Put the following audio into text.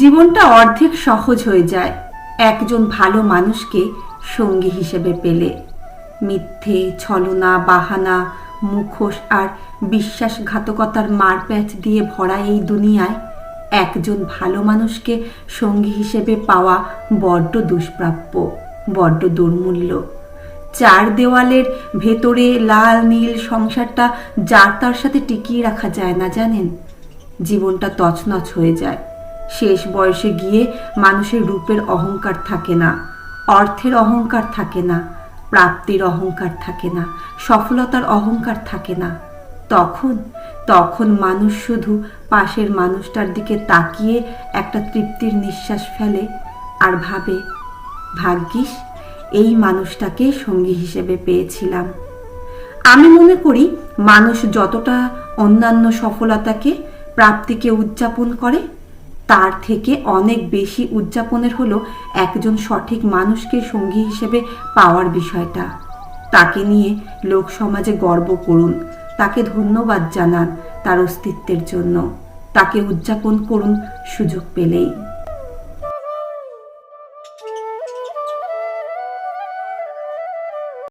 জীবনটা অর্ধেক সহজ হয়ে যায়। একজন ভালো মানুষকে সঙ্গী হিসেবে পেলে। মিথ্যে, ছলনা, বাহানা, মুখোশ আর বিশ্বাসঘাতকতার মারপ্যাচ দিয়ে ভরা এই দুনিয়ায় একজন ভালো মানুষকে সঙ্গী হিসেবে পাওয়া বড্ড দুষ্প্রাপ্য, বড্ড দুর্মূল্য। চার দেওয়ালের ভেতরে লাল, নীল সংসারটা যার তার সাথে টিকিয়ে রাখা যায় না জানেন? জীবনটা তছনছ হয়ে যায়। শেষ বয়সে গিয়ে মানুষের রূপের অহংকার থাকে না, অর্থের অহংকার থাকে না, প্রাপ্তির অহংকার থাকে না, সফলতার অহংকার থাকে না। তখন তখন মানুষ শুধু পাশের মানুষটার দিকে তাকিয়ে একটা তৃপ্তির নিঃশ্বাস ফেলে আর ভাবে, ভাগ্যিস, এই মানুষটাকে সঙ্গী হিসেবে পেয়েছিলাম। আমি মনে করি মানুষ যতটা অন্যান্য সফলতাকে, প্রাপ্তিকে উদযাপন করে তার থেকে অনেক বেশি উদযাপনের হলো একজন সঠিক মানুষকে সঙ্গী হিসেবে পাওয়ার বিষয়টা। তাকে নিয়ে লোক সমাজে গর্ব করুন, তাকে ধন্যবাদ জানান তার অস্তিত্বের জন্য। তাকে উদযাপন করুন সুযোগ পেলেই।